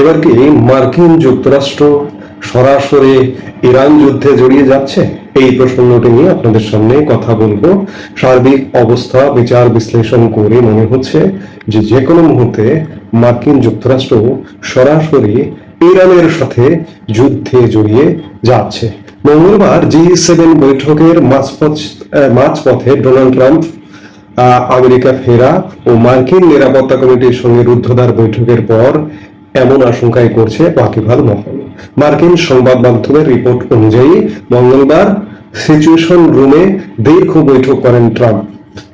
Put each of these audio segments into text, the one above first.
এবার কি মার্কিন যুক্তরাষ্ট্র সরাসরি ইরান যুদ্ধে জড়িয়ে যাচ্ছে? এই প্রসঙ্গটি নিয়ে আপনাদের সামনে কথা বলব। সার্বিক অবস্থা, বিচার বিশ্লেষণ করে মনে হচ্ছে যে যে কোনো মুহূর্তে মার্কিন যুক্তরাষ্ট্র সরাসরি ইরানের সাথে যুদ্ধে জড়িয়ে যাচ্ছে। মঙ্গলবার জি সেভেন বৈঠকের মাঝপথ মাঝপথে ডোনাল্ড ট্রাম্প আমেরিকা ফেরা ও মার্কিন নিরাপত্তা কমিটির সঙ্গে রুদ্ধদ্বার বৈঠকের পর এমন আশঙ্কাই করছে ওয়াকিবহাল মহল। মার্কিন সংবাদ মাধ্যমের রিপোর্ট অনুযায়ী, মঙ্গলবার সিচুয়েশন রুমে দীর্ঘ বৈঠক করেন ট্রাম্প,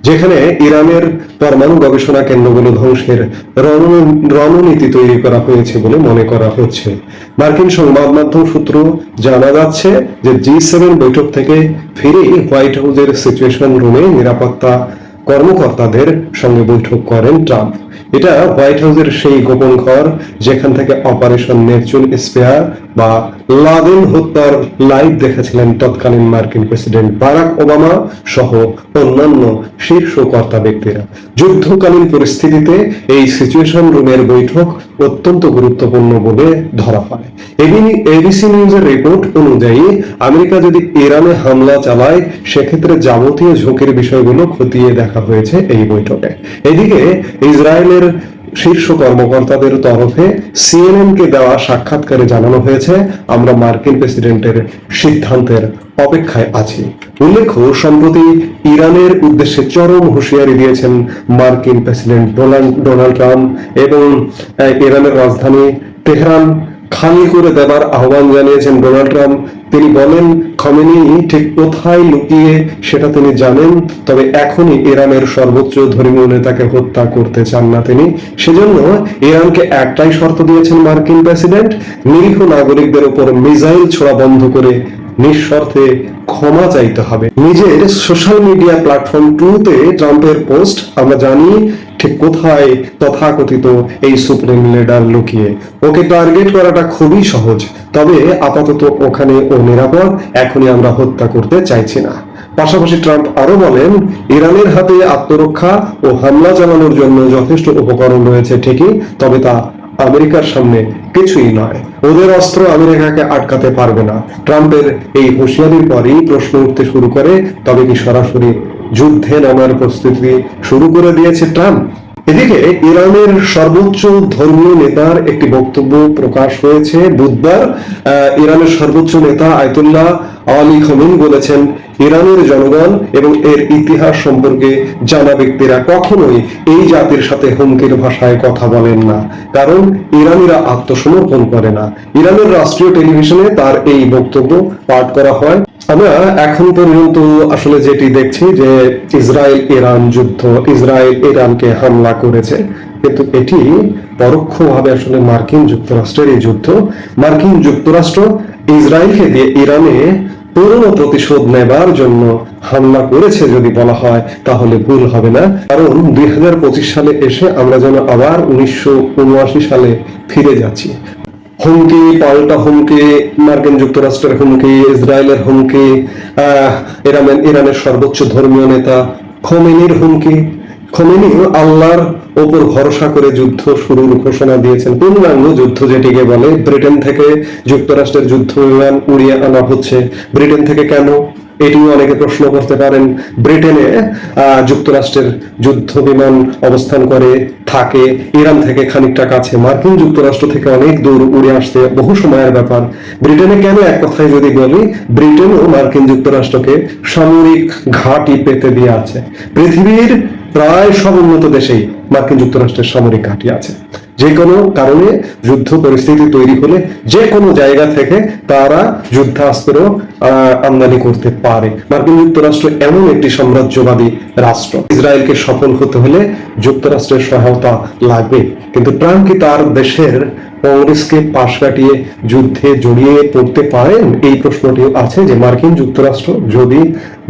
যেখানে ইরানের পরমাণু গবেষণা কেন্দ্রগুলো ধ্বংসের রণ- রণনীতি তৈরি করা হয়েছে বলে মনে করা হচ্ছে। মার্কিন সংবাদ মাধ্যম সূত্র জানা যাচ্ছে যে জি সেভেন বৈঠক থেকে ফিরে হোয়াইট হাউসের সিচুয়েশন রুমে নিরাপত্তা কর্মকর্তাদের সঙ্গে বৈঠক করেন ট্রাম্প। এটা হোয়াইট হাউসের সেই গোপন ঘর যেখান থেকে অপারেশন নেপচুন স্পেয়ার বা লাদেন হত্যার লাইভ দেখেছিলেন তৎকালীন মার্কিন প্রেসিডেন্ট বারাক ওবামা সহ অন্যান্য শীর্ষ কর্তা ব্যক্তিরা। যুদ্ধকালীন পরিস্থিতিতে এই সিচুয়েশন রুমের বৈঠক অত্যন্ত গুরুত্বপূর্ণ বলে ধরা হয় এবিসি নিউজের রিপোর্ট অনুযায়ী আমেরিকা যদি ইরানে হামলা চালায়, সেক্ষেত্রে যাবতীয় ঝুঁকির বিষয়গুলো খতিয়ে দেখা হয়েছে এই বৈঠকে। এদিকে ইসরায়েলের শীর্ষ কর্মকর্তাদের তরফে সিএনএন কে দেওয়া সাক্ষাৎকারে জানানো হয়েছে, আমরা মার্কিন প্রেসিডেন্টের সিদ্ধান্তের অপেক্ষায় আছি। উল্লেখ্য, সম্প্রতি ইরানের উদ্দেশ্যে চরম হুঁশিয়ারি দিয়েছেন মার্কিন প্রেসিডেন্ট ডোনাল্ড ডোনাল্ড ট্রাম্প এবং ইরানের রাজধানী তেহরান। খালি করে দেবার আহ্বান জানিয়েছেন ডোনাল্ড ট্রাম্প। তিনি বলেন, খমেনি, ঠিক কোথায় লুকিয়ে সেটা তিনি জানেন, তবে এখনই ইরানের সর্বোচ্চ ধর্মীয় নেতাকে হত্যা করতে চান না তিনি। সেজন্য ইরানকে একটাই শর্ত দিয়েছেন মার্কিন প্রেসিডেন্ট, নিরীহ নাগরিকদের উপর মিসাইল ছোড়া বন্ধ করে নিঃশর্তে ক্ষমা চাইতে হবে। নিজের সোশ্যাল মিডিয়া প্ল্যাটফর্ম ট্রুতে ট্রাম্পের পোস্ট, আমরা জানি ঠিক কোথায় তথাকথিত এই সুপ্রিম লিডার লুকিয়ে? ওকে টার্গেট করাটা খুবই সহজ। তবে আপাতত ওখানে ও নিরাপদ, এখনই আমরা হত্যা করতে চাইছি না। পাশাপাশি ট্রাম্প আরও বলেন, ইরানের হাতে আত্মরক্ষা ও হামলা চালানোর জন্য যথেষ্ট উপকরণ রয়েছে ঠিকই, তবে তা আমেরিকার সামনে কিছুই নয়। ওদের অস্ত্র আমেরিকাকে আটকাতে পারবে না। ট্রাম্পের এই হুঁশিয়ারির পরেই প্রশ্ন উঠতে শুরু করে, তবে কি সরাসরি যুদ্ধে নামার প্রস্তুতি শুরু করে দিয়েছে ট্রাম্প। এদিকে ইরানের সর্বোচ্চ ধর্মীয় নেতার একটি বক্তব্য প্রকাশ হয়েছে। বুধবার ইরানের সর্বোচ্চ নেতা আয়তুল্লাহ আলী খমিন বলেছেন, ইরানের জনগণ এবং এর ইতিহাস সম্পর্কে জানা ব্যক্তিরা কখনোই এই জাতির সাথে হুমকির ভাষায় কথা বলেন না। কারণ ইরানিরা আত্মসমর্পণ করে না। ইরানের রাষ্ট্রীয় টেলিভিশনে তার এই বক্তব্য পাঠ করা হয়। আমরা এখন পর্যন্ত আসলে যেটি দেখছি যে ইসরায়েল ইরান যুদ্ধ, ইসরায়েল ইরানকে হামলা করেছে। কিন্তু এটি পরোক্ষভাবে আসলে মার্কিন যুক্তরাষ্ট্রের এই যুদ্ধ। মার্কিন যুক্তরাষ্ট্র ইসরায়েলকে দিয়ে ইরানে পুরনো প্রতিশোধ নেবার জন্য হামলা করেছে যদি বলা হয়, তাহলে ভুল হবে না। কারণ দুই হাজার পঁচিশ সালে এসে আমরা যেন আবার উনিশশো উনআশি সালে ফিরে যাচ্ছি। হুমকি, পাল্টা হুমকি, মার্কিন যুক্তরাষ্ট্রের হুমকি, ইসরায়েলের হুমকি ইরানের ইরানের সর্বোচ্চ ধর্মীয় নেতা, খোমেনির হুমকি। খোমেনি আল্লাহর ওপর ভরসা করে যুদ্ধ শুরুর ঘোষণা দিয়েছেন। পূর্ণাঙ্গ যুদ্ধ যেটিকে বলে ব্রিটেন থেকে যুক্তরাষ্ট্রের যুদ্ধ বিমান উড়িয়ে আনা হচ্ছে। ব্রিটেন থেকে কেন? এটিও অনেকে প্রশ্ন করতে পারেন, ব্রিটেনে যুক্তরাষ্ট্রের যুদ্ধ বিমান অবস্থান করে, থাকে, ইরান থেকে খানিকটা কাছে, মার্কিন যুক্তরাষ্ট্র থেকে অনেক দূর উড়ে আসতে বহু সময়ের ব্যাপার। ব্রিটেনে কেন এক কথায় যদি বলি ব্রিটেন ও মার্কিন যুক্তরাষ্ট্রকে সামরিক ঘাঁটি পেতে দিয়ে আছে। পৃথিবীর প্রায় সব উন্নত দেশেই মার্কিন যুক্তরাষ্ট্রের সামরিক ঘাঁটি আছে। যে কোনো কারণে যুদ্ধ পরিস্থিতি তৈরি হলে যে কোনো জায়গা থেকে তারা যুদ্ধাস্ত্র আমদানি করতে পারে। মার্কিন যুক্তরাষ্ট্র এমন একটি সাম্রাজ্যবাদী রাষ্ট্র। ইসরায়েলকে সফল হতে হলে যুক্তরাষ্ট্রের সহায়তা লাগবে। কিন্তু ট্রাম্প কি তার দেশের কংগ্রেসকে পাশ কাটিয়ে যুদ্ধে জড়িয়ে পড়তে পারেন? এই প্রশ্নটি আছে যে মার্কিন যুক্তরাষ্ট্র যদি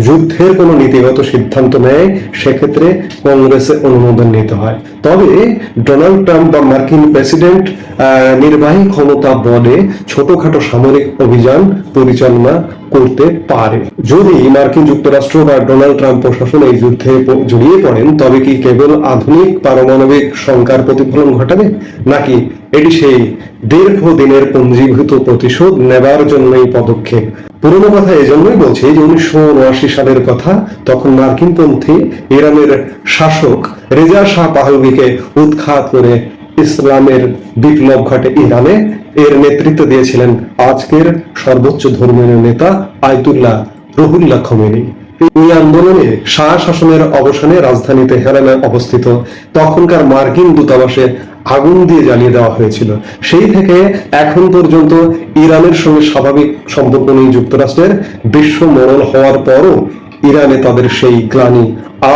যুদ্ধের কোনো নীতিগত সিদ্ধান্ত নেয়, সেক্ষেত্রে কংগ্রেসে অনুমোদন নিতে হয়। তবে ডোনাল্ড ট্রাম্প বা মার্কিন প্রেসিডেন্ট নির্বাহী ক্ষমতা বলে ছোটখাটো সামরিক অভিযান পরিচালনা করতে পারে। যদি মার্কিন যুক্তরাষ্ট্র বা ডোনাল্ড ট্রাম্প প্রশাসন এই যুদ্ধে জড়িয়ে পড়েন, তবে কি কেবল আধুনিক পারমাণবিক শঙ্কার প্রতিফলন ঘটাবে? নাকি এটি সেই দীর্ঘ দিনের পঞ্জীভূত প্রতিশোধ নেবার জন্যই পদক্ষেপ। পুরনো কথা এজন্যই বলছি যে উনিশশো উনআশি সালের কথা, তখন মার্কিনপন্থী ইরানের শাসক রেজা শাহ পাহলভিকে উৎখাত করে ইসলামের বিপ্লব ঘটে ইরানে। এর নেতৃত্ব দিয়েছিলেন আজকের সর্বোচ্চ ধর্মীয় নেতা আয়তুল্লাহ রহুল্লাহ খমেনি এই আন্দোলনে শাহ শাসনের অবসানে রাজধানী তেহরানে অবস্থিত। তখনকার মার্কিন দূতাবাসে আগুন দিয়ে জ্বালিয়ে দেওয়া হয়েছিল। সেই থেকে এখন পর্যন্ত ইরানের সঙ্গে স্বাভাবিক সম্পর্ক নেই যুক্তরাষ্ট্রের। বিশ্ব মরণ হওয়ার পরও ইরানে তাদের সেই গ্লানি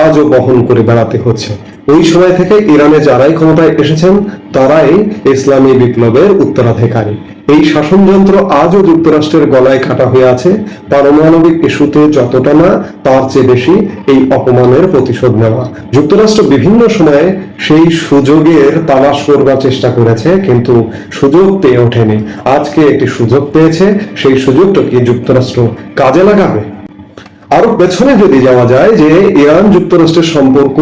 আজও বহন করে বেড়াতে হচ্ছে। ওই সময় থেকে ইরানে যারাই ক্ষমতায় এসেছেন, তারাই ইসলামী বিপ্লবের উত্তরাধিকারী। এই শাসনযন্ত্র আজও যুক্তরাষ্ট্রের গলায় কাটা হয়ে আছে। পারমাণবিক ইস্যুতে যতটা না, তার চেয়ে বেশি এই অপমানের প্রতিশোধ নেওয়া। যুক্তরাষ্ট্র বিভিন্ন সময়ে সেই সুযোগের তালাশ করবার চেষ্টা করেছে, কিন্তু সুযোগ পেয়ে ওঠেনি। আজকে একটি সুযোগ পেয়েছে, সেই সুযোগটা কি যুক্তরাষ্ট্র কাজে লাগাবে? আরও পেছনে যদি যাওয়া যায় যে ইরান যুক্তরাষ্ট্রের সম্পর্ক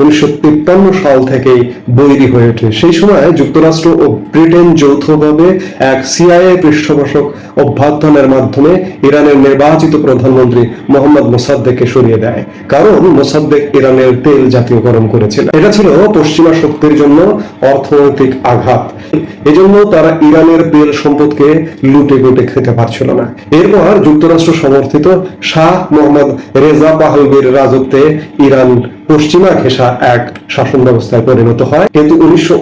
উনিশশো তিপ্পান্ন সাল থেকেই বৈরী হয়ে ওঠে। সেই সময় যুক্তরাষ্ট্র ও ব্রিটেন যৌথভাবে এক সিআইএ পৃষ্ঠপোষক অভ্যর্থনের মাধ্যমে ইরানের নির্বাচিত প্রধানমন্ত্রী মোহাম্মদ মোসাদ্দেককে সরিয়ে দেয়। কারণ মোসাদ্দেক ইরানের তেল জাতীয়করণ করেছিল এটা ছিল পশ্চিমা শক্তির জন্য অর্থনৈতিক আঘাত। এজন্য তারা ইরানের তেল সম্পদকে লুটে গুটে খেতে পারছিল না। এরপর যুক্তরাষ্ট্র সমর্থিত শাহ মোহাম্মদ রেজা পাহলবির রাজত্বে ইরান পশ্চিমা ঘেঁষা এক শাসন ব্যবস্থায় পরিণত হয়। কিন্তু উনিশশো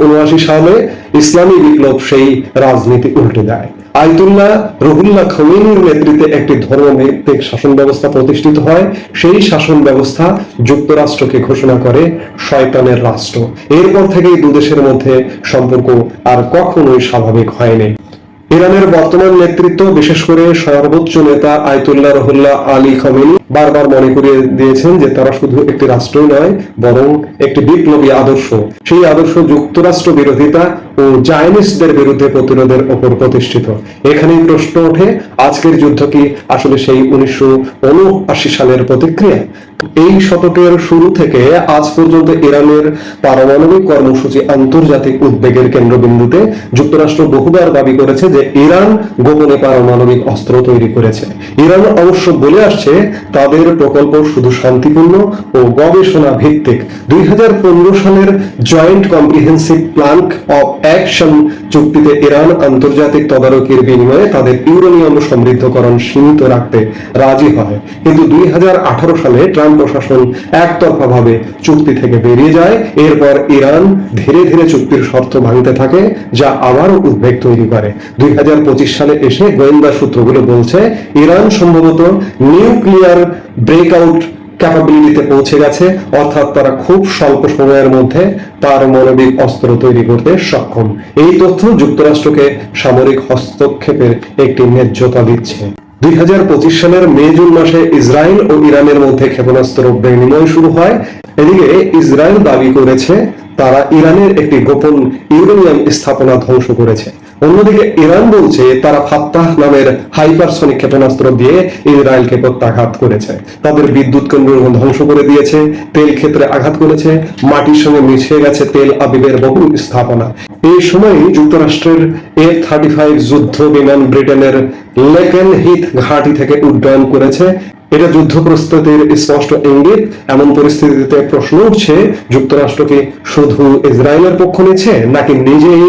সালে ইসলামী বিপ্লব সেই রাজনীতি উল্টে দেয়। আয়তুল্লাহ রহুল্লাহ খমেনির নেতৃত্বে একটি ধর্মভিত্তিক শাসন ব্যবস্থা প্রতিষ্ঠিত হয়। সেই শাসন ব্যবস্থা যুক্তরাষ্ট্রকে ঘোষণা করে শয়তানের রাষ্ট্র। এরপর থেকেই দুদেশের মধ্যে সম্পর্ক আর কখনোই স্বাভাবিক হয়নি। ইরানের বর্তমান নেতৃত্ব, বিশেষ করে সর্বোচ্চ নেতা আয়তুল্লাহ রহুল্লাহ আলী খমেনি বারবার মনে করিয়ে দিয়েছেন যে তারা শুধু একটি রাষ্ট্রই নয়, বরং একটি বিপ্লবী আদর্শ। সেই আদর্শ যুক্তরাষ্ট্র বিরোধিতা ও জায়নিস্টদের বিরুদ্ধে প্রতিরোধের ওপর প্রতিষ্ঠিত। এখানেই প্রশ্ন ওঠে, আজকের যুদ্ধ কি আসলে সেই উনিশশো সালের প্রতিক্রিয়া? এই শতকের শুরু থেকে আজ পর্যন্ত ইরানের পারমাণবিক কর্মসূচি আন্তর্জাতিক উদ্বেগের কেন্দ্রবিন্দুতে যুক্তরাষ্ট্র বহুবার দাবি করেছে যে ইরান গোপনে পারমাণবিক অস্ত্র তৈরি করেছে। ইরান অবশ্য বলে আসছে তাদের প্রকল্প শুধু শান্তিপূর্ণ ও গবেষণা ভিত্তিক। দুই সালের joint comprehensive plan of action চুক্তিতে ইরান আন্তর্জাতিক তদারকির বিনিময়ে তাদের ইউরেনিয়াম সমৃদ্ধকরণ সীমিত রাখতে রাজি হয়। কিন্তু দুই সালে ট্রাম্প প্রশাসন একতরফাভাবে চুক্তি থেকে বেরিয়ে যায়। এরপর ইরান ধীরে ধীরে চুক্তির শর্ত ভাঙতে থাকে, যা আবারও উদ্বেগ তৈরি করে। দুই হাজার পঁচিশ সালে এসে গোয়েন্দা সূত্রগুলো বলছে, ইরান সম্ভবত নিউক্লিয়ার ব্রেকআউট ক্যাপাবিলিটিতে পৌঁছে গেছে, অর্থাৎ তারা খুব স্বল্প সময়ের মধ্যে তার পারমাণবিক অস্ত্র তৈরি করতে সক্ষম। এই তথ্য যুক্তরাষ্ট্রকে সামরিক হস্তক্ষেপের একটি ন্যায্যতা দিচ্ছে। দুই সালের মে, জুন মাসে ইসরায়েল ও ইরানের মধ্যে ক্ষেপণাস্ত্র বিনিময় শুরু হয়। এদিকে ইসরায়েল দাবি করেছে, তারা ইরানের একটি গোপন ইউরেনিয়াম স্থাপনা ধ্বংস করেছে। অন্যদিকে ইরান বলছে, তারা ফাত্তাহ নামের হাইপারসনিক ক্ষেপণাস্ত্র দিয়ে ইসরায়েলকে প্রত্যাঘাত করেছে। তাদের বিদ্যুৎ কেন্দ্র ধ্বংস করে দিয়েছে, তেল ক্ষেত্রে আঘাত করেছে, মাটির সঙ্গে মিশে গেছে তেল আবিবের বহু স্থাপনা। এই সময় যুক্তরাষ্ট্রের এফ থার্টি ফাইভ যুদ্ধ বিমান ব্রিটেনের লেকেন হিথ ঘাঁটি থেকে উড্ডয়ন করেছে এটা যুদ্ধ প্রস্তুতির স্পষ্ট ইঙ্গিত। এমন পরিস্থিতিতে প্রশ্ন উঠছে যুক্তরাষ্ট্র কি শুধু ইসরায়েলের পক্ষ নিচ্ছে নাকি নিজেই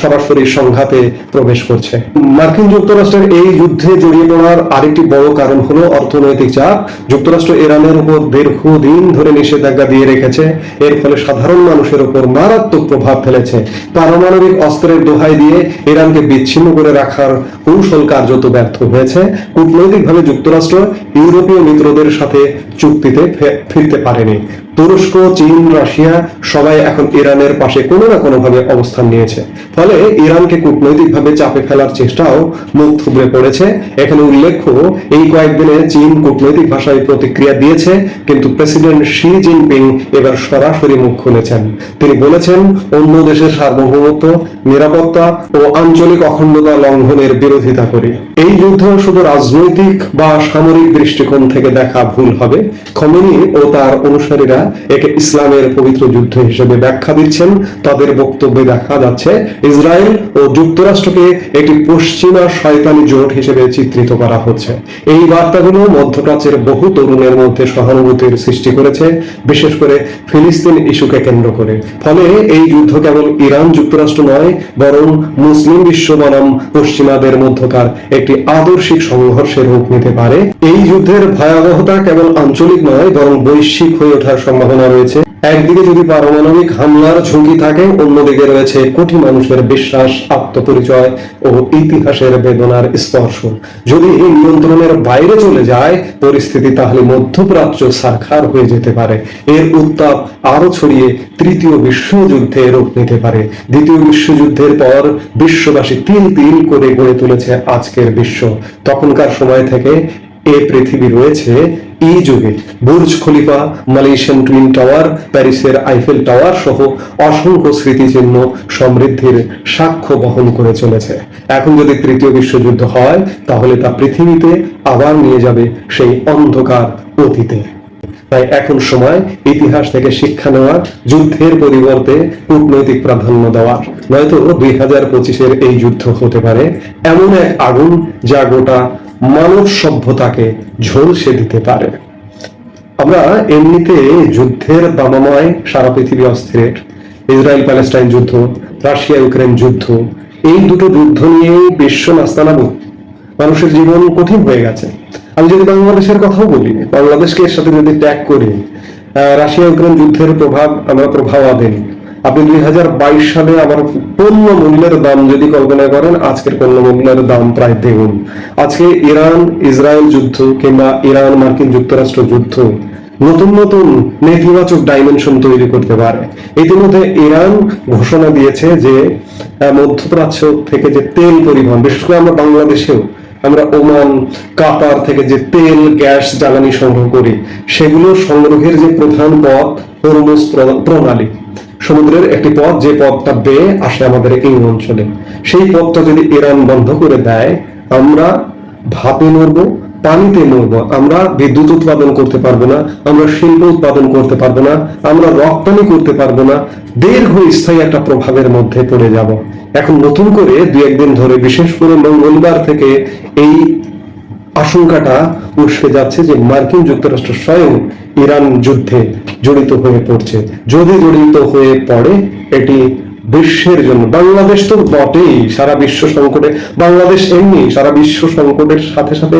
সরাসরি সংঘাতে প্রবেশ করছে? মার্কিন যুক্তরাষ্ট্রের এই যুদ্ধে জড়িয়ে পড়ার আরেকটি বড় কারণ হলো অর্থনৈতিক চাপ। যুক্তরাষ্ট্র ইরানের উপর দীর্ঘদিন ধরে নিষেধাজ্ঞা দিয়ে রেখেছে। এর ফলে সাধারণ মানুষের উপর মারাত্মক প্রভাব ফেলেছে। পারমাণবিক অস্ত্রের দোহাই দিয়ে ইরানকে বিচ্ছিন্ন করে রাখার কৌশল কার্যত ব্যর্থ হয়েছে। কূটনৈতিকভাবে যুক্তরাষ্ট্র ইউরোপীয় মিত্রদের সাথে চুক্তিতে ফিরতে পারেনি। তুরস্ক, চীন, রাশিয়া সবাই এখন ইরানের পাশে কোনো না কোনো ভাবে অবস্থান নিয়েছে। ফলে ইরানকে কূটনৈতিকভাবে চাপে ফেলার চেষ্টাও মুখ থুবড়ে পড়েছে। এখানে উল্লেখ্য, এই কয়েকদিনে চীন কূটনৈতিক ভাষায় প্রতিক্রিয়া দিয়েছে, কিন্তু প্রেসিডেন্ট শি জিনপিং এবার সরাসরি মুখ খুলেছেন। তিনি বলেছেন, অন্য দেশের সার্বভৌমত্ব, নিরাপত্তা ও আঞ্চলিক অখণ্ডতা লঙ্ঘনের বিরোধিতা করি। এই যুদ্ধ শুধু রাজনৈতিক বা সামরিক দৃষ্টিকোণ থেকে দেখা ভুল হবে। খমেনি ও তার অনুসারীরা একে ইসলামের পবিত্র যুদ্ধ হিসেবে ব্যাখ্যা দিচ্ছেন। তাদের বক্তব্যে দেখা যাচ্ছে, ইসরায়েল ও যুক্তরাষ্ট্রকে একটি পশ্চিমা শয়তানি জোট হিসেবে চিত্রিত করা হচ্ছে। এই বার্তাগুলো মধ্যপ্রাচ্যের বহু তরুণের মধ্যে সহানুভূতির সৃষ্টি করেছে, বিশেষ করে ফিলিস্তিন ইস্যুকে কেন্দ্র করে। ফলে এই যুদ্ধ কেবল ইরান যুক্তরাষ্ট্র নয়, বরং মুসলিম বিশ্ব বনাম পশ্চিমাদের মধ্যকার একটি আদর্শিক সংঘর্ষের রূপ নিতে পারে। এই যুদ্ধের ভয়াবহতা কেবল আঞ্চলিক নয়, বরং বৈশ্বিক হয়ে ওঠার সম্ভাবনা রয়েছে। একদিকে যদি পারমাণবিক হামলার ঝুঁকি থাকে, অন্যদিকে রয়েছে কোটি মানুষের বিশ্বাস, আত্মপরিচয় ও ইতিহাসের বেদনার স্পর্শ। যদি এই নিয়ন্ত্রণের বাইরে চলে যায়, পরিস্থিতি তাহলে মধ্যপ্রাচ্য সারখার হয়ে যেতে পারে। এর উত্তাপ আরও ছড়িয়ে তৃতীয় বিশ্বযুদ্ধে রূপ নিতে পারে। দ্বিতীয় বিশ্বযুদ্ধের পর বিশ্ববাসী তিল তিল করে গড়ে তুলেছে আজকের বিশ্ব। তখনকার সময় থেকে এ পৃথিবী রয়েছে এই যুগে। Burj Khalifa, Malaysian twin tower, প্যারিসের আইফেল টাওয়ার সহ অসংখ্য স্মৃতিচিহ্ন সমৃদ্ধির সাক্ষ্য বহন করে চলেছে। এখন যদি তৃতীয় বিশ্বযুদ্ধ হয়, তাহলে তা পৃথিবীতে আবার নিয়ে যাবে সেই অন্ধকার অতীতে। তাই এখন সময় ইতিহাস থেকে শিক্ষা নেওয়ার, যুদ্ধের পরিবর্তে কূটনৈতিক প্রাধান্য দেওয়ার। নয়তো দুই হাজার পঁচিশের এই যুদ্ধ হতে পারে এমন এক আগুন যা গোটা মানব সভ্যতাকে ঝলসে দিতে পারে। আমরা এমনিতে যুদ্ধের দামাময় সারা পৃথিবী অস্থির। ইসরায়েল প্যালেস্টাইন যুদ্ধ রাশিয়া ইউক্রেন যুদ্ধ, এই দুটো যুদ্ধ নিয়ে বিশ্ব নাস্তানাবু মানুষের জীবন কঠিন হয়ে গেছে। আমি যদি বাংলাদেশের কথাও বলি, বাংলাদেশকে এর সাথে যদি ট্যাগ করি রাশিয়া ইউক্রেন যুদ্ধের প্রভাব আমরা প্রভাবাধীন আপনি দুই হাজার বাইশ সালে আবার পণ্য মূল্যের দাম যদি কল্পনা করেন, আজকের পণ্য মূল্যের দাম প্রায় দ্বিগুণ। আজকে ইরান, ইসরায়েল যুদ্ধ কিংবা ইরান মার্কিন যুক্তরাষ্ট্র যুদ্ধ নতুন নতুন নেতিবাচক ডাইমেনশন তৈরি করতে পারে। ইতিমধ্যে ইরান ঘোষণা দিয়েছে যে মধ্যপ্রাচ্য থেকে যে তেল পরিবহন, বিশেষ করে আমরা বাংলাদেশেও আমরা ওমান, কাতার থেকে যে তেল, গ্যাস, জ্বালানি সংগ্রহ করি, সেগুলো সংগ্রহের যে প্রধান পথ, হরমুজ প্রণালী। সমুদ্রের একটি পথ, যে পথটা বেয়ে আসে আমাদের এই অঞ্চলে। সেই পথটা যদি ইরান বন্ধ করে দেয়, আমরা ভাপে মরবো, পানিতে মরবো। আমরা বিদ্যুৎ উৎপাদন করতে পারব না, আমরা শিল্প উৎপাদন করতে পারব না, আমরা রপ্তানি করতে পারব না দীর্ঘ স্থায়ী একটা প্রভাবের মধ্যে পড়ে যাব। এখন নতুন করে দুই একদিন ধরে, বিশেষ করে মঙ্গলবার থেকে এই আশঙ্কাটা উস্কে যাচ্ছে যে মার্কিন যুক্তরাষ্ট্র স্বয়ং ইরান যুদ্ধে জড়িত হয়ে পড়ছে। যদি জড়িত হয়ে পড়ে, এটি বিশ্বের জন্য, বাংলাদেশ তো বটেই সারা বিশ্ব সংকটে, বাংলাদেশ এমনি সারা বিশ্ব সংকটের সাথে সাথে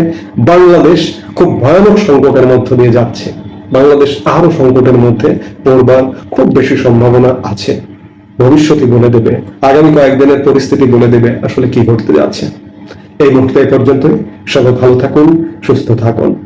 বাংলাদেশ খুব ভয়ানক সংকটের মধ্য দিয়ে যাচ্ছে। বাংলাদেশ আরও সংকটের মধ্যে পড়বার খুব বেশি সম্ভাবনা আছে। ভবিষ্যৎই বলে দেবে, আগামী কয়েকদিনের পরিস্থিতি বলে দেবে আসলে কি ঘটতে যাচ্ছে। এই মুহূর্তে পর্যন্তই। সবাই ভালো থাকুন সুস্থ থাকুন।